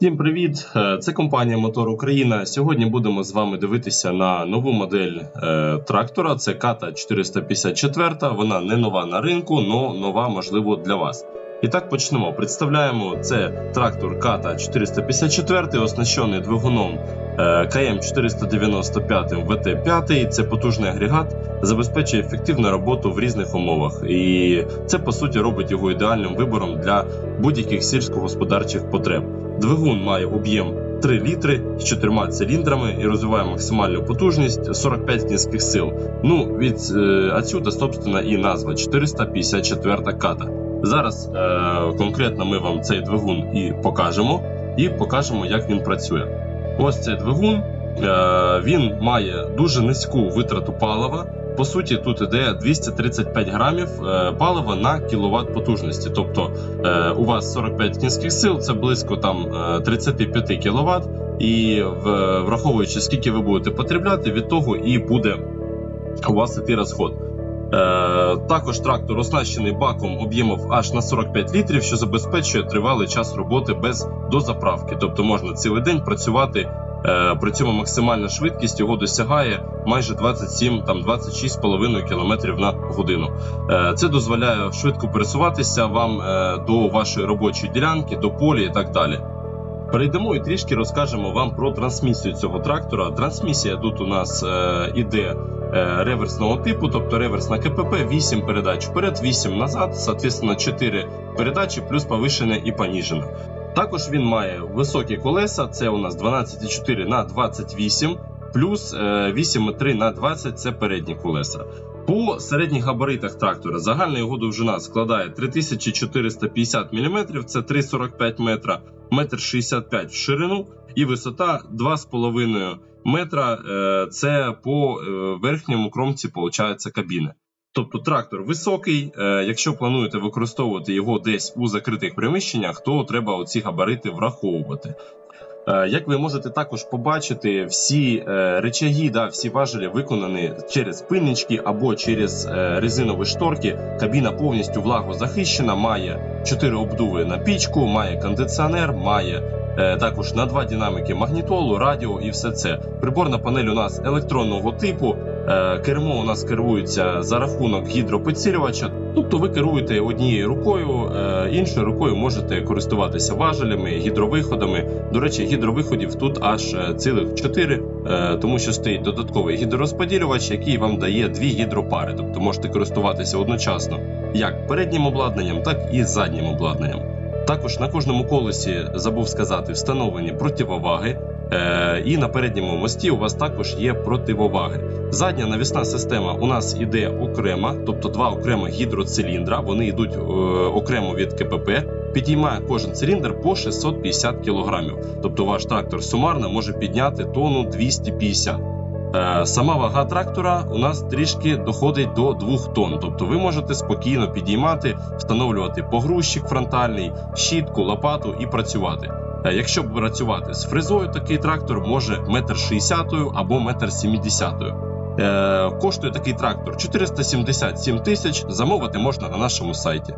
Всім привіт! Е, Це компанія Мотор Україна. Сьогодні будемо з вами дивитися на нову модель е, трактора. Це Ката 454. Вона не нова на ринку, але нова, можливо, для вас. І так почнемо. Представляємо це трактор Ката 454, оснащений двигуном КМ 495 ВТ5. Це потужний агрегат, забезпечує ефективну роботу в різних умовах. І це по суті робить його ідеальним вибором для будь-яких сільськогосподарчих потреб. Двигун має об'єм 3 літри з чотирма циліндрами і розвиває максимальну потужність 45 кінських сил. Ну, від е, собственно, і назва 454 ката. Зараз е, конкретно ми вам цей двигун і покажемо, і покажемо, як він працює. Ось цей двигун. Е, він має дуже низьку витрату палива. По суті, тут іде 235 грамів е, палива на кіловат потужності. Тобто е, у вас 45 кінських сил, це близько там е, 35 кВт, і враховуючи скільки ви будете потребляти, від того і буде у вас іти розход. Е, також трактор оснащений баком об'ємом аж на 45 літрів, що забезпечує тривалий час роботи без дозаправки. Тобто можна цілий день працювати. Е, при цьому максимальна швидкість його досягає майже 27 там 26,5 км на годину. Е, Це дозволяє швидко пересуватися вам е, до вашої робочої ділянки, до поля і так далі. Перейдемо і трішки розкажемо вам про трансмісію цього трактора. Трансмісія тут у нас е, іде е, реверсного типу, тобто реверсна КПП, 8 передач вперед, 8 назад, соответственно 4 передачі, плюс повишене і поніжене. Також він має високі колеса, це у нас 12,4 на 28, плюс е, 8,3 на 20 це передні колеса. По середніх габаритах трактора загальна його довжина складає 3450 мм, це 3,45 метра, 1,65 м в ширину і висота 2,5 метра. е, Це по е, верхньому кромці виходить кабіни. Тобто трактор високий. е, Якщо плануєте використовувати його десь у закритих приміщеннях, то треба оці габарити враховувати. Е, Як ви можете також побачити, всі е, речаги, да, всі важелі виконані через пильнички або через е, резинові шторки. Кабіна повністю влагозахищена, має 4 обдуви на пічку, має кондиціонер, має також на два динамики магнітолу, радіо і все це. Приборна панель у нас електронного типу. Кермо у нас керується за рахунок гідропідсилювача, тобто ви керуєте однією рукою, е, іншою рукою можете користуватися важелями, гідровиходами. До речі, гідровиходів тут аж е, цілих 4, тому що стоїть додатковий гідророзподілювач, який вам дає дві гідропари, тобто можете користуватися одночасно як переднім обладнанням, так і заднім обладнанням. Також на кожному колесі забув сказати встановлені противоваги. Е, і на передньому мості у вас також є противоваги. Задня навісна система у нас іде окрема, тобто два окремих гідроциліндра. Вони йдуть е, окремо від КПП. Підіймає кожен циліндр по 650 кг. Тобто ваш трактор сумарно може підняти тонну 250 Е, Сама вага трактора у нас трішки доходить до 2 тонн. Тобто ви можете спокійно підіймати, встановлювати погрузчик фронтальний, щітку, лопату і працювати. Якщо працювати з фрезою, такий трактор може метр шістдесятою або 1,70 м. Е, Коштує такий трактор 477 тисяч. Замовити можна на нашому сайті.